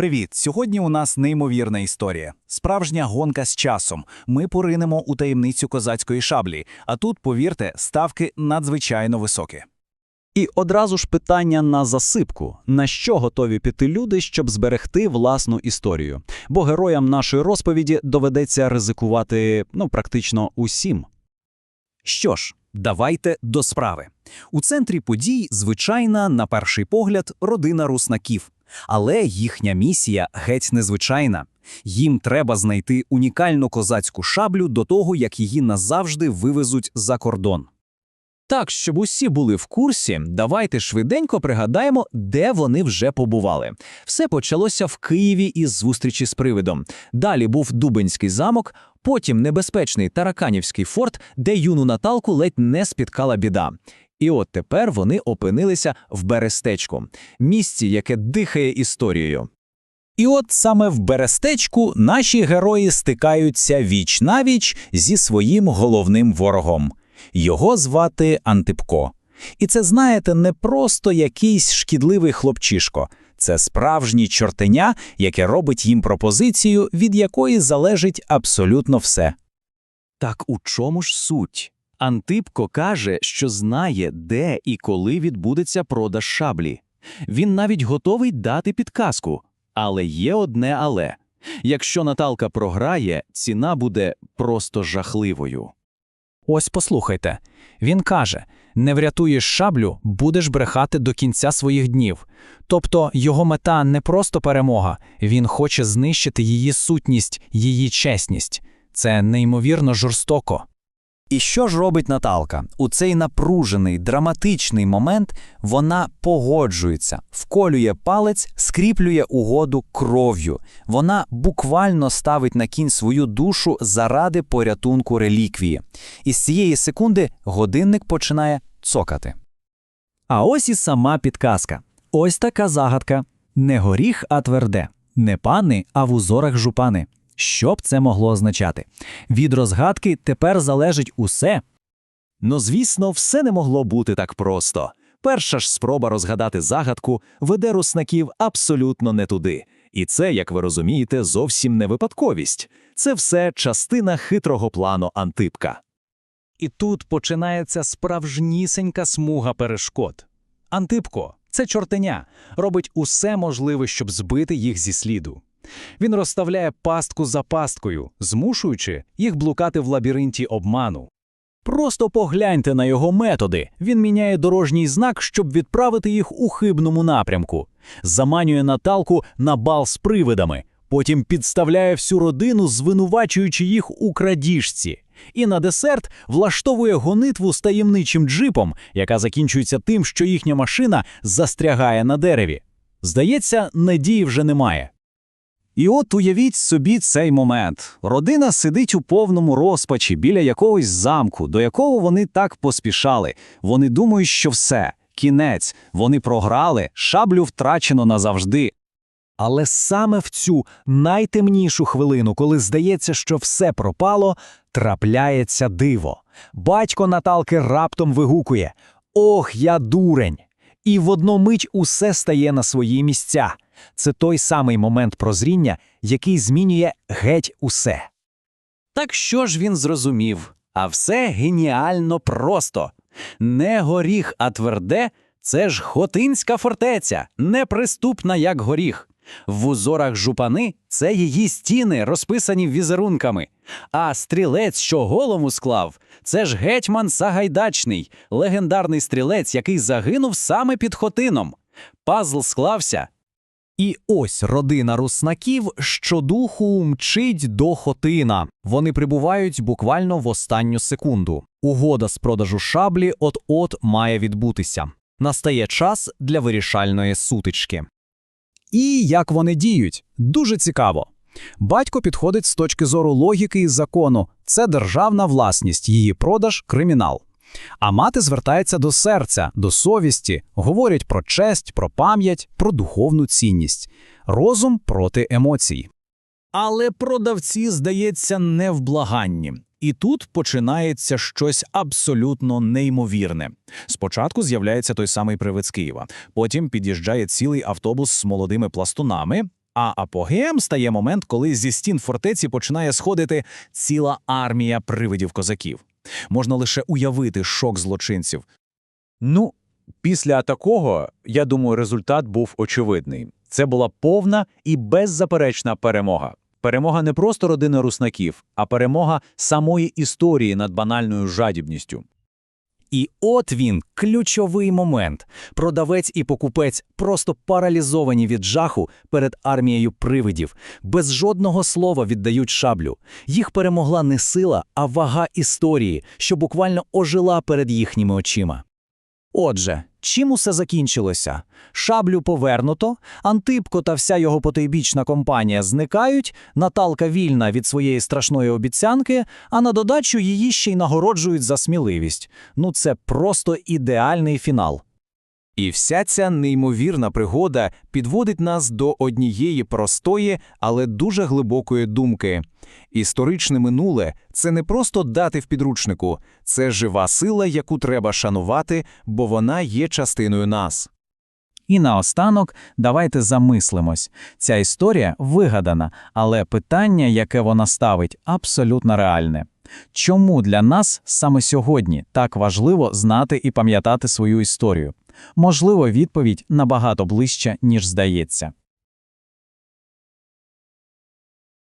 Привіт! Сьогодні у нас неймовірна історія. Справжня гонка з часом. Ми поринемо у таємницю козацької шаблі, а тут, повірте, ставки надзвичайно високі. І одразу ж питання на засипку: на що готові піти люди, щоб зберегти власну історію? Бо героям нашої розповіді доведеться ризикувати ну практично усім. Що ж, давайте до справи. У центрі подій звичайна, на перший погляд, родина руснаків. Але їхня місія геть незвичайна. Їм треба знайти унікальну козацьку шаблю до того, як її назавжди вивезуть за кордон. Так, щоб усі були в курсі, давайте швиденько пригадаємо, де вони вже побували. Все почалося в Києві із зустрічі з привидом. Далі був Дубенський замок, потім небезпечний Тараканівський форт, де юну Наталку ледь не спіткала біда. І от тепер вони опинилися в Берестечку, місці, яке дихає історією. І от саме в Берестечку наші герої стикаються віч навіч зі своїм головним ворогом. Його звати Антипко. І це, знаєте, не просто якийсь шкідливий хлопчишко. Це справжній чортеня, яке робить їм пропозицію, від якої залежить абсолютно все. Так у чому ж суть? Антипко каже, що знає, де і коли відбудеться продаж шаблі. Він навіть готовий дати підказку. Але є одне але. Якщо Наталка програє, ціна буде просто жахливою. Ось послухайте. Він каже: не врятуєш шаблю, будеш брехати до кінця своїх днів. Тобто його мета не просто перемога, він хоче знищити її сутність, її чесність. Це неймовірно жорстоко. І що ж робить Наталка? У цей напружений, драматичний момент вона погоджується, вколює палець, скріплює угоду кров'ю. Вона буквально ставить на кінь свою душу заради порятунку реліквії. І з цієї секунди годинник починає цокати. А ось і сама підказка. Ось така загадка. Не горіх, а тверде. Не пани, а в узорах жупани. Що б це могло означати? Від розгадки тепер залежить усе. Ну, звісно, все не могло бути так просто. Перша ж спроба розгадати загадку веде руснаків абсолютно не туди. І це, як ви розумієте, зовсім не випадковість. Це все частина хитрого плану Антипка. І тут починається справжнісенька смуга перешкод. Антипко, це чортеня, робить усе можливе, щоб збити їх зі сліду. Він розставляє пастку за пасткою, змушуючи їх блукати в лабіринті обману. Просто погляньте на його методи. Він міняє дорожній знак, щоб відправити їх у хибному напрямку, заманює Наталку на бал з привидами, потім підставляє всю родину, звинувачуючи їх у крадіжці. І на десерт влаштовує гонитву з таємничим джипом, яка закінчується тим, що їхня машина застрягає на дереві. Здається, надії вже немає. І от уявіть собі цей момент. Родина сидить у повному розпачі біля якогось замку, до якого вони так поспішали. Вони думають, що все, кінець, вони програли, шаблю втрачено назавжди. Але саме в цю найтемнішу хвилину, коли здається, що все пропало, трапляється диво. Батько Наталки раптом вигукує: Ох, я дурень! І в одну мить усе стає на свої місця. Це той самий момент прозріння, який змінює геть усе. Так що ж він зрозумів? А все геніально просто. Не горіх, а тверде це ж Хотинська фортеця, неприступна, як горіх. В узорах жупани це її стіни, розписані візерунками. А стрілець, що голову склав, це ж гетьман Сагайдачний, легендарний стрілець, який загинув саме під Хотином. Пазл склався, І ось родина руснаків щодуху мчить до Хотина. Вони прибувають буквально в останню секунду. Угода з продажу шаблі от-от має відбутися. Настає час для вирішальної сутички. І як вони діють? Дуже цікаво. Батько підходить з точки зору логіки і закону. Це державна власність, її продаж кримінал. А мати звертається до серця, до совісті, говорять про честь, про пам'ять, про духовну цінність, розум проти емоцій. Але продавці, здається, невблаганні. І тут починається щось абсолютно неймовірне. Спочатку з'являється той самий привид з Києва, потім під'їжджає цілий автобус з молодими пластунами, А апогеєм стає момент, коли зі стін фортеці починає сходити ціла армія привидів козаків. Можна лише уявити шок злочинців. Ну, після такого, я думаю, результат був очевидний. Це була повна і беззаперечна перемога. Перемога не просто родини руснаків, а перемога самої історії над банальною жадібністю. І от він, ключовий момент. Продавець і покупець просто паралізовані від жаху перед армією привидів, без жодного слова віддають шаблю. Їх перемогла не сила, а вага історії, що буквально ожила перед їхніми очима. Отже, чим усе закінчилося? Шаблю повернуто, Антипко та вся його потойбічна компанія зникають, Наталка вільна від своєї страшної обіцянки, а на додачу її ще й нагороджують за сміливість. Ну це просто ідеальний фінал. І вся ця неймовірна пригода підводить нас до однієї простої, але дуже глибокої думки. Історичне минуле це не просто дати в підручнику, це жива сила, яку треба шанувати, бо вона є частиною нас. І наостанок давайте замислимось. Ця історія вигадана, але питання, яке вона ставить, абсолютно реальне. Чому для нас саме сьогодні так важливо знати і пам'ятати свою історію? Можливо, відповідь набагато ближча, ніж здається.